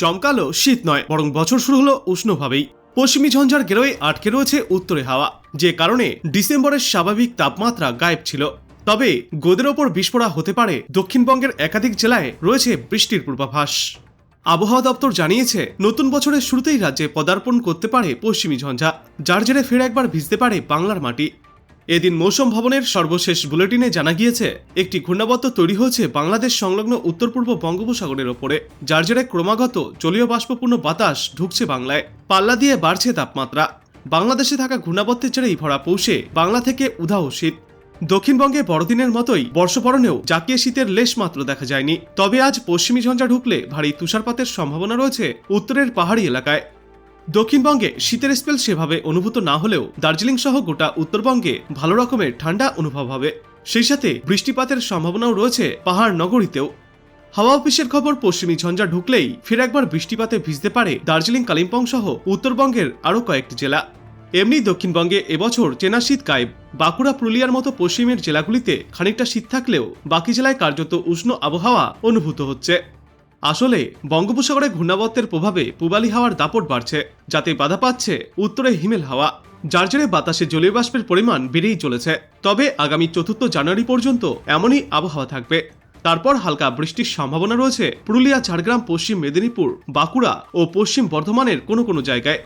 জমকালো শীত নয়, বরং বছর শুরু হলো উষ্ণভাবেই। পশ্চিমী ঝঞ্ঝার গেরোয় আটকে রয়েছে উত্তরে হাওয়া, যে কারণে ডিসেম্বরের স্বাভাবিক তাপমাত্রা গায়েব ছিল। তবে গোদের ওপর বিস্ফোরা হতে পারে, দক্ষিণবঙ্গের একাধিক জেলায় রয়েছে বৃষ্টির পূর্বাভাস। আবহাওয়া দপ্তর জানিয়েছে, নতুন বছরের শুরুতেই রাজ্যে পদার্পণ করতে পারে পশ্চিমী ঝঞ্ঝা, যার জেরে ফের একবার ভিজতে পারে বাংলার মাটি। এদিন মৌসুম ভবনের সর্বশেষ বুলেটিনে জানা গিয়েছে, একটি ঘূর্ণাবর্ত তৈরি হয়েছে বাংলাদেশ সংলগ্ন উত্তর পূর্ব বঙ্গোপসাগরের ওপরে, যার জেরে ক্রমাগত জলীয় বাষ্পপূর্ণ বাতাস ঢুকছে বাংলায়। পাল্লা দিয়ে বাড়ছে তাপমাত্রা। বাংলাদেশে থাকা ঘূর্ণাবর্তের জেরেই ভরা পৌষে বাংলা থেকে উধাও শীত। দক্ষিণবঙ্গে বড়দিনের মতোই বর্ষবরণেও জাকিয়ে শীতের লেশ মাত্র দেখা যায়নি। তবে আজ পশ্চিমী ঝঞ্ঝা ঢুকলে ভারী তুষারপাতের সম্ভাবনা রয়েছে উত্তরের পাহাড়ি এলাকায়। দক্ষিণবঙ্গে শীতের স্পেল সেভাবে অনুভূত না হলেও দার্জিলিং সহ গোটা উত্তরবঙ্গে ভালো রকমের ঠান্ডা অনুভব হবে। সেই সাথে বৃষ্টিপাতের সম্ভাবনাও রয়েছে পাহাড় নগরীতেও। হাওয়া অফিসের খবর পশ্চিমী ঝঞ্ঝা ঢুকলেই ফের একবার বৃষ্টিপাতে ভিজতে পারে দার্জিলিং কালিম্পং সহ উত্তরবঙ্গের আরও কয়েকটি জেলা। এমনি দক্ষিণবঙ্গে এবছর চেনা শীত গায়েব। বাঁকুড়া পুরুলিয়ার মতো পশ্চিমের জেলাগুলিতে খানিকটা শীত থাকলেও বাকি জেলায় কার্যত উষ্ণ আবহাওয়া অনুভূত হচ্ছে। আসলে বঙ্গোপসাগরে ঘূর্ণাবর্তের প্রভাবে পূবালি হাওয়ার দাপট বাড়ছে, যাতে বাধা পাচ্ছে উত্তরে হিমেল হাওয়া, যার জেরে বাতাসে জলীয় বাষ্পের পরিমাণ বেড়েই চলেছে। তবে আগামী চতুর্থ জানুয়ারি পর্যন্ত এমনই আবহাওয়া থাকবে। তারপর হালকা বৃষ্টির সম্ভাবনা রয়েছে পুরুলিয়া, ঝাড়গ্রাম, পশ্চিম মেদিনীপুর, বাঁকুড়া ও পশ্চিম বর্ধমানের কোনো কোনো জায়গায়।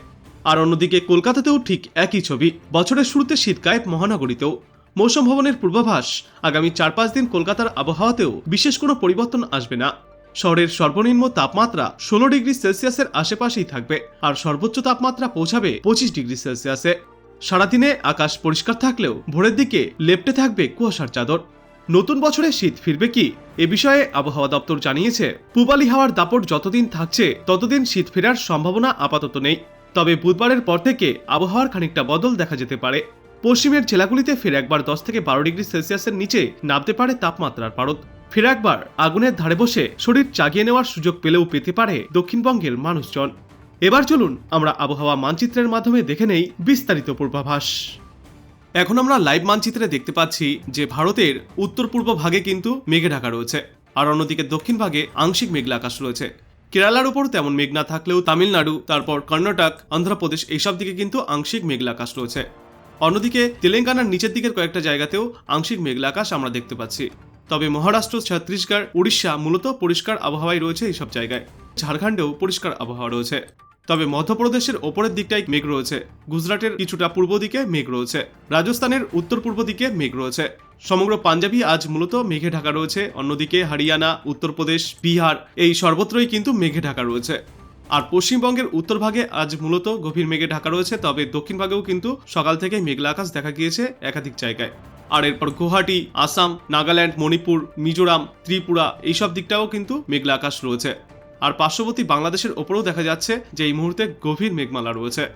আর অন্যদিকে কলকাতাতেও ঠিক একই ছবি, বছরের শুরুতে শীত গায়েব মহানগরীতেও। মৌসুম ভবনের পূর্বাভাস আগামী চার পাঁচ দিন কলকাতার আবহাওয়াতেও বিশেষ কোনো পরিবর্তন আসবে না। শহরের সর্বনিম্ন তাপমাত্রা ষোলো ডিগ্রি সেলসিয়াসের আশেপাশেই থাকবে, আর সর্বোচ্চ তাপমাত্রা পৌঁছাবে পঁচিশ ডিগ্রি সেলসিয়াসে। সারাদিনে আকাশ পরিষ্কার থাকলেও ভোরের দিকে লেপটে থাকবে কুয়াশার চাদর। নতুন বছরে শীত ফিরবে কি? এ বিষয়ে আবহাওয়া দপ্তর জানিয়েছে, পূবালি হাওয়ার দাপট যতদিন থাকছে, ততদিন শীত ফেরার সম্ভাবনা আপাতত নেই। তবে বুধবারের পর থেকে আবহাওয়ার খানিকটা বদল দেখা যেতে পারে। পশ্চিমের জেলাগুলিতে ফের একবার দশ থেকে বারো ডিগ্রি সেলসিয়াসের নিচে নামতে পারে তাপমাত্রার পারদ। ফের একবার আগুনের ধারে বসে শরীর চাগিয়ে নেওয়ার সুযোগ পেলেও পেতে পারে দক্ষিণবঙ্গের মানুষজন। এবার চলুন আমরা আবহাওয়া মানচিত্রের মাধ্যমে দেখে নেই বিস্তারিত পূর্বাভাস। এখন আমরা লাইভ মানচিত্রে দেখতে পাচ্ছি যে ভারতের উত্তর পূর্ব ভাগে কিন্তু মেঘে ঢাকা রয়েছে, আর অন্যদিকে দক্ষিণ ভাগে আংশিক মেঘলা আকাশ রয়েছে। কেরালার উপর তেমন মেঘ না থাকলেও তামিলনাড়ু, তারপর কর্ণাটক, অন্ধ্রপ্রদেশ এইসব দিকে কিন্তু আংশিক মেঘলা আকাশ রয়েছে। অন্যদিকে তেলেঙ্গানার নিচের দিকের কয়েকটা জায়গাতেও আংশিক মেঘলা আকাশ আমরা দেখতে পাচ্ছি। তবে মহারাষ্ট্র, ছত্তিশগড়, উড়িষ্যা মূলত পরিষ্কার আবহাওয়াই রয়েছে এইসব জায়গায়। ঝাড়খণ্ডেও পরিষ্কার আবহাওয়া রয়েছে। তবে মধ্যপ্রদেশের ওপরের দিকটায় মেঘ রয়েছে। গুজরাটের কিছুটা পূর্ব দিকে মেঘ রয়েছে। রাজস্থানের উত্তর পূর্ব দিকে মেঘ রয়েছে। সমগ্র পাঞ্জাবি আজ মূলত মেঘে ঢাকা রয়েছে। অন্যদিকে হরিয়ানা, উত্তরপ্রদেশ, বিহার এই সর্বত্রই কিন্তু মেঘে ঢাকা রয়েছে। আর পশ্চিমবঙ্গের উত্তর ভাগে আজ মূলত গভীর মেঘে ঢাকা রয়েছে। তবে দক্ষিণ ভাগেও কিন্তু সকাল থেকে মেঘলা আকাশ দেখা গিয়েছে একাধিক জায়গায়। আর এরপর গুয়াহাটি, আসাম, নাগাল্যান্ড, মণিপুর, মিজোরাম, ত্রিপুরা এইসব দিকটাও কিন্তু মেঘলা আকাশ রয়েছে। আর পার্শ্ববর্তী বাংলাদেশের ওপরেও দেখা যাচ্ছে যে এই মুহূর্তে গভীর মেঘমালা রয়েছে।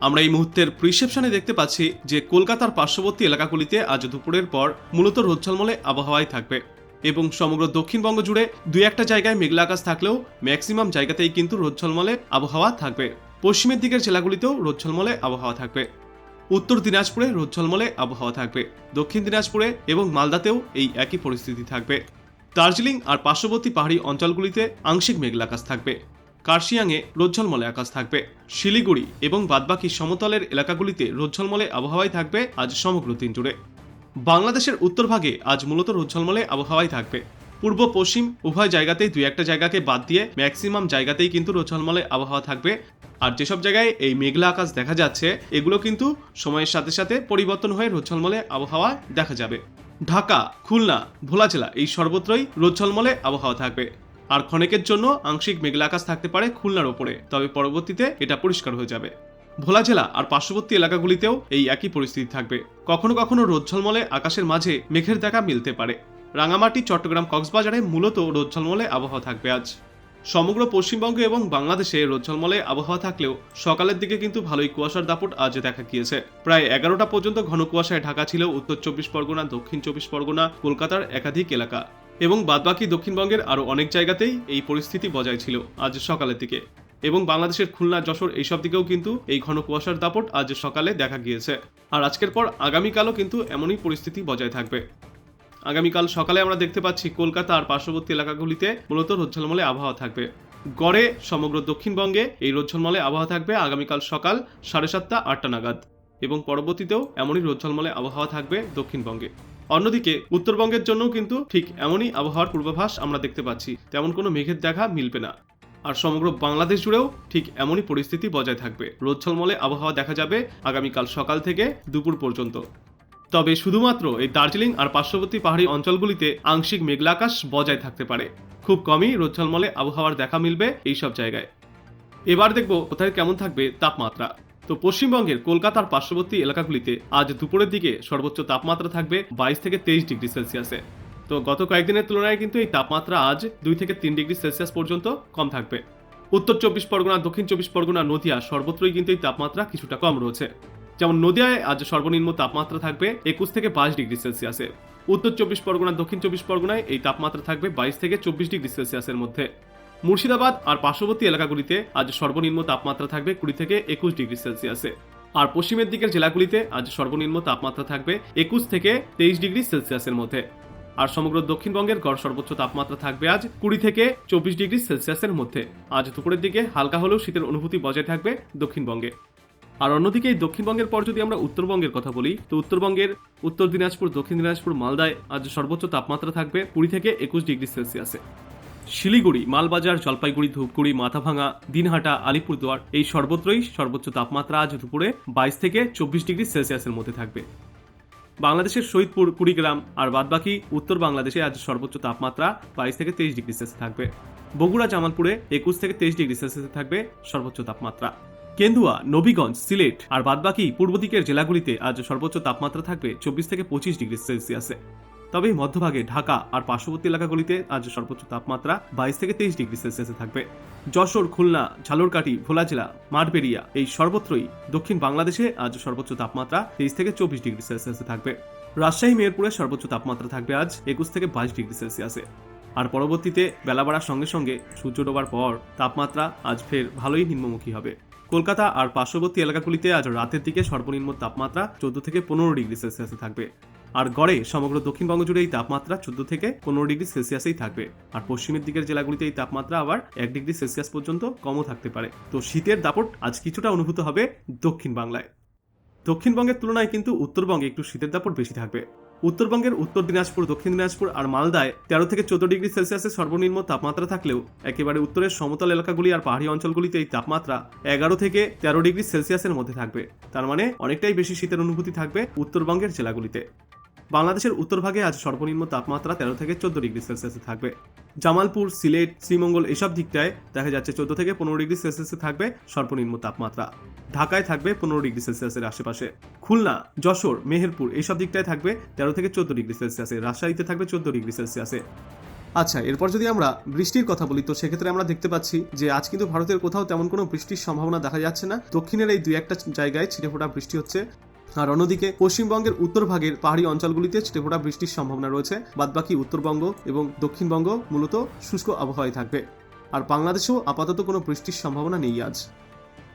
আমরা এই মুহূর্তের প্রিসেপশনে দেখতে পাচ্ছি যে কলকাতার পার্শ্ববর্তী এলাকাগুলিতে আজ দুপুরের পর মূলত রোদঝলমলে আবহাওয়াই থাকবে এবং সমগ্র দক্ষিণবঙ্গ জুড়ে দুই একটা জায়গায় মেঘলা আকাশ থাকলেও ম্যাক্সিমাম জায়গাতেই কিন্তু রোদঝলমলে আবহাওয়া থাকবে। পশ্চিমের দিকের জেলাগুলিতেও রোদঝলমলে আবহাওয়া থাকবে। উত্তর দিনাজপুরে রোদঝলমলে আবহাওয়া থাকবে, দক্ষিণ দিনাজপুরে এবং মালদাতেও এই একই পরিস্থিতি থাকবে। দার্জিলিং আর পার্শ্ববর্তী পাহাড়ি অঞ্চলগুলিতে আংশিক মেঘলা আকাশ থাকবে। কার্শিয়াংয়ে রোজ্জলমলে আকাশ থাকবে। শিলিগুড়ি এবং বাদবাকি সমতলের এলাকাগুলিতে রোজ্জলমলে আবহাওয়াই থাকবে আজ সমগ্র দিন জুড়ে বাংলাদেশের উত্তরভাগে আজ মূলত রোজ্জলমলে আবহাওয়াই থাকবে। পূর্ব, পশ্চিম উভয় জায়গাতেই দুই একটা জায়গাকে বাদ দিয়ে ম্যাক্সিমাম জায়গাতেই কিন্তু রোজ্জলমলে আবহাওয়া থাকবে। আর যেসব জায়গায় এই মেঘলা আকাশ দেখা যাচ্ছে, এগুলো কিন্তু সময়ের সাথে সাথে পরিবর্তন হয়ে রোজ্জলমলে আবহাওয়া দেখা যাবে। ঢাকা, খুলনা, ভোলা জেলা এই সর্বত্রই রোজ্জলমলে আবহাওয়া থাকবে। আর ক্ষণেকের জন্য আংশিক মেঘলা আকাশ থাকতে পারে খুলনার ওপরে, তবে পরবর্তীতে এটা পরিষ্কার হয়ে যাবে। ভোলা জেলা আর পার্শ্ববর্তী এলাকাগুলিতেও এই একই পরিস্থিতি থাকবে। কখনো কখনো রোদঝলমলে আকাশের মাঝে মেঘের দেখা মিলতে পারে। রাঙামাটি, চট্টগ্রাম, কক্সবাজারে মূলত রোদঝলমলে আবহাওয়া থাকবে আজ। সমগ্র পশ্চিমবঙ্গ এবং বাংলাদেশে রোদঝলমলে আবহাওয়া থাকলেও সকালের দিকে কিন্তু ভালোই কুয়াশার দাপট আজ দেখা গিয়েছে। প্রায় এগারোটা পর্যন্ত ঘন কুয়াশায় ঢাকা ছিল উত্তর চব্বিশ পরগনা, দক্ষিণ চব্বিশ পরগনা, কলকাতার একাধিক এলাকা এবং বাদবাকি দক্ষিণবঙ্গের আরও অনেক জায়গাতেই এই পরিস্থিতি বজায় ছিল আজ সকালের দিকে। এবং বাংলাদেশের খুলনা, যশোর এইসব দিকেও কিন্তু এই ঘন কুয়াশার দাপট আজ সকালে দেখা গিয়েছে। আর আজকের পর আগামীকালও কিন্তু এমনই পরিস্থিতি বজায় থাকবে। আগামীকাল সকালে আমরা দেখতে পাচ্ছি কলকাতা আর পার্শ্ববর্তী এলাকাগুলিতে মূলত রোজ্জলমলে আবহাওয়া থাকবে। গড়ে সমগ্র দক্ষিণবঙ্গে এই রোদ ঝলমলে আবহাওয়া থাকবে আগামীকাল সকাল সাড়ে সাতটা, আটটা নাগাদ এবং পরবর্তীতেও এমনই রোদ ঝলমলে আবহাওয়া থাকবে দক্ষিণবঙ্গে। অন্যদিকে উত্তরবঙ্গের জন্যও কিন্তু ঠিক এমনই আবহাওয়ার পূর্বাভাস আমরা দেখতে পাচ্ছি। তেমন কোনো মেঘের দেখা মিলবে না। আর সমগ্র বাংলাদেশ জুড়েও ঠিক এমনই পরিস্থিতি বজায় থাকবে। রোদ ঝলমলে আবহাওয়া দেখা যাবে আগামীকাল সকাল থেকে দুপুর পর্যন্ত। তবে শুধুমাত্র এই দার্জিলিং আর পার্শ্ববর্তী পাহাড়ি অঞ্চলগুলিতে আংশিক মেঘলাকাশ বজায় থাকতে পারে। খুব কমই রোদঝলমলে আবহাওয়ার দেখা মিলবে এইসব জায়গায়। এবার দেখব কোথায় কেমন থাকবে তাপমাত্রা। তো পশ্চিমবঙ্গের কলকাতার পার্শ্ববর্তী এলাকাগুলিতে আজ দুপুরের দিকে সর্বোচ্চ তাপমাত্রা থাকবে বাইশ থেকে তেইশ ডিগ্রি সেলসিয়াসে। তো গত কয়েকদিনের তুলনায় কিন্তু এই তাপমাত্রা আজ দুই থেকে তিন ডিগ্রি সেলসিয়াস পর্যন্ত কম থাকবে। উত্তর চব্বিশ পরগনা, দক্ষিণ চব্বিশ পরগনা, নদিয়া সর্বত্রই কিন্তু এই তাপমাত্রা কিছুটা কম রয়েছে। যেমন নদিয়ায় আজ সর্বনিম্ন তাপমাত্রা থাকবে একুশ থেকে বাইশ ডিগ্রি সেলসিয়াসে। উত্তর চব্বিশ পরগনা, দক্ষিণ চব্বিশ পরগনায় এই তাপমাত্রা থাকবে বাইশ থেকে চব্বিশ ডিগ্রি সেলসিয়াসের মধ্যে। মুর্শিদাবাদ আর পার্শ্ববর্তী এলাকাগুলিতে আজ সর্বনিম্ন তাপমাত্রা থাকবে কুড়ি থেকে একুশ ডিগ্রি সেলসিয়াসে। আর পশ্চিমের দিকের জেলাগুলিতে আজ সর্বনিম্ন তাপমাত্রা থাকবে একুশ থেকে তেইশ ডিগ্রি সেলসিয়াসের মধ্যে। আর সমগ্র দক্ষিণবঙ্গের গড় সর্বোচ্চ তাপমাত্রা থাকবে আজ কুড়ি থেকে চব্বিশ ডিগ্রি সেলসিয়াসের মধ্যে। আজ দুপুরের দিকে হালকা হলেও শীতের অনুভূতি বজায় থাকবে দক্ষিণবঙ্গে। আর অন্যদিকে এই দক্ষিণবঙ্গের পর যদি আমরা উত্তরবঙ্গের কথা বলি, তো উত্তরবঙ্গের উত্তর দিনাজপুর, দক্ষিণ দিনাজপুর, মালদায় আজ সর্বোচ্চ তাপমাত্রা থাকবে কুড়ি থেকে একুশ ডিগ্রি সেলসিয়াসে। শিলিগুড়ি, মালবাজার, জলপাইগুড়ি, ধূপগুড়ি মাথাভাঙা দিনহাটা, আলিপুরদুয়ার এই সর্বত্রই সর্বোচ্চ তাপমাত্রা আজ দুপুরে বাইশ থেকে চব্বিশ ডিগ্রি সেলসিয়াসের মধ্যে থাকবে। বাংলাদেশের শহীদপুর কুড়িগ্রাম আর বাদবাকি উত্তর বাংলাদেশে আজ সর্বোচ্চ তাপমাত্রা বাইশ থেকে তেইশ ডিগ্রি সেলসিয়াস থাকবে। বগুড়া, জামালপুরে একুশ থেকে তেইশ ডিগ্রি সেলসিয়াস থাকবে সর্বোচ্চ তাপমাত্রা। কেন্দুয়া, নবীগঞ্জ, সিলেট আর বাদবাকি পূর্ব দিকের জেলাগুলিতে আজ সর্বোচ্চ তাপমাত্রা থাকবে চব্বিশ থেকে পঁচিশ ডিগ্রি সেলসিয়াসে। তবে মধ্যভাগে ঢাকা আর পার্শ্ববর্তী এলাকাগুলিতে আজ সর্বোচ্চ তাপমাত্রা বাইশ থেকে তেইশ ডিগ্রি সেলসিয়াসে থাকবে। যশোর, খুলনা ঝালরকাঠি ভোলা জেলা মাঠবেরিয়া এই সর্বত্রই দক্ষিণ বাংলাদেশে আজ সর্বোচ্চ তাপমাত্রা তেইশ থেকে চব্বিশ ডিগ্রি সেলসিয়াসে থাকবে। রাজশাহী, মেহেরপুরে সর্বোচ্চ তাপমাত্রা থাকবে আজ একুশ থেকে বাইশ ডিগ্রি সেলসিয়াসে। আর পরবর্তীতে বেলা বাড়ার সঙ্গে সঙ্গে সূর্য ডোবার পর তাপমাত্রা আজ ফের ভালোই নিম্নমুখী হবে। কলকাতা আর পার্শ্ববর্তী এলাকাগুলিতে আজ রাতের দিকে সর্বনিম্ন তাপমাত্রা চোদ্দ থেকে পনেরো ডিগ্রি সেলসিয়াসে থাকবে। আর গড়ে সমগ্র দক্ষিণবঙ্গ জুড়ে এই তাপমাত্রা চোদ্দ থেকে পনেরো ডিগ্রি সেলসিয়াসেই থাকবে। আর পশ্চিমের দিকের জেলাগুলিতে এই তাপমাত্রা আবার এক ডিগ্রি সেলসিয়াস পর্যন্ত কমও থাকতে পারে। তো শীতের দাপট আজ কিছুটা অনুভূত হবে দক্ষিণ বাংলায় দক্ষিণবঙ্গের তুলনায় কিন্তু উত্তরবঙ্গে একটু শীতের দাপট বেশি থাকবে। উত্তরবঙ্গের উত্তর দিনাজপুর, দক্ষিণ দিনাজপুর আর মালদায় তেরো থেকে চোদ্দ ডিগ্রি সেলসিয়াসের সর্বনিম্ন তাপমাত্রা থাকলেও একেবারে উত্তরের সমতল এলাকাগুলি আর পাহাড়ি অঞ্চলগুলিতে এই তাপমাত্রা এগারো থেকে তেরো ডিগ্রি সেলসিয়াসের মধ্যে থাকবে। তার মানে অনেকটাই বেশি শীতের অনুভূতি থাকবে উত্তরবঙ্গের জেলাগুলিতে। বাংলাদেশের উত্তরভাগে আজ সর্বনিম্ন তাপমাত্রা তেরো থেকে চোদ্দ ডিগ্রি সেলসিয়াসে থাকবে। জামালপুর, সিলেট, শ্রীমঙ্গল এসব দিকটায় দেখা যাচ্ছে চোদ্দ থেকে পনেরো ডিগ্রি সেলসিয়াসে থাকবে সর্বনিম্ন তাপমাত্রা। ঢাকায় থাকবে পনেরো ডিগ্রি সেলসিয়াসের আশেপাশে। খুলনা, যশোর, মেহেরপুর, এইসব দিকটায় থাকবে তেরো থেকে চোদ্দ ডিগ্রি সেলসিয়াসে। রাজশাহীতে থাকবে চোদ্দ ডিগ্রি সেলসিয়াসে। আচ্ছা এরপর যদি আমরা বৃষ্টির কথা বলি, তো সেক্ষেত্রে আমরা দেখতে পাচ্ছি যে আজ কিন্তু ভারতের কোথাও তেমন কোনো বৃষ্টির সম্ভাবনা দেখা যাচ্ছে না। দক্ষিণের এই দুই একটা জায়গায় ছিটে ফোটা বৃষ্টি হচ্ছে। আর অন্যদিকে পশ্চিমবঙ্গের উত্তর ভাগের পাহাড়ি অঞ্চলগুলিতে ছিটেফোঁটা বৃষ্টির সম্ভাবনা রয়েছে। বাদবাকি উত্তরবঙ্গ এবং দক্ষিণবঙ্গ মূলত শুষ্ক আবহাওয়ায় থাকবে। আর বাংলাদেশেও আপাতত কোনো বৃষ্টির সম্ভাবনা নেই আজ।